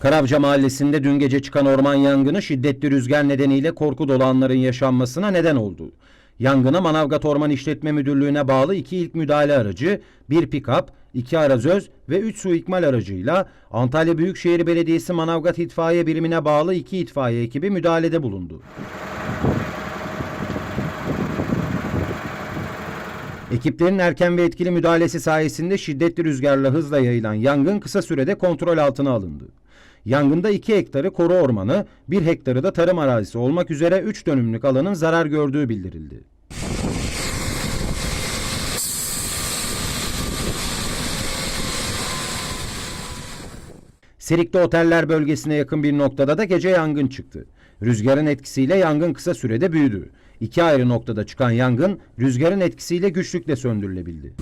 Karabca Mahallesi'nde dün gece çıkan orman yangını şiddetli rüzgar nedeniyle korku dolu anların yaşanmasına neden oldu. Yangına Manavgat Orman İşletme Müdürlüğü'ne bağlı iki ilk müdahale aracı, bir pick-up, iki arazöz ve üç su ikmal aracıyla Antalya Büyükşehir Belediyesi Manavgat İtfaiye Birimine bağlı iki itfaiye ekibi müdahalede bulundu. Ekiplerin erken ve etkili müdahalesi sayesinde şiddetli rüzgarla hızla yayılan yangın kısa sürede kontrol altına alındı. Yangında 2 hektarı koru ormanı, 1 hektarı da tarım arazisi olmak üzere 3 dönümlük alanın zarar gördüğü bildirildi. Serikli Oteller bölgesine yakın bir noktada da gece yangın çıktı. Rüzgarın etkisiyle yangın kısa sürede büyüdü. İki ayrı noktada çıkan yangın rüzgarın etkisiyle güçlükle söndürülebildi.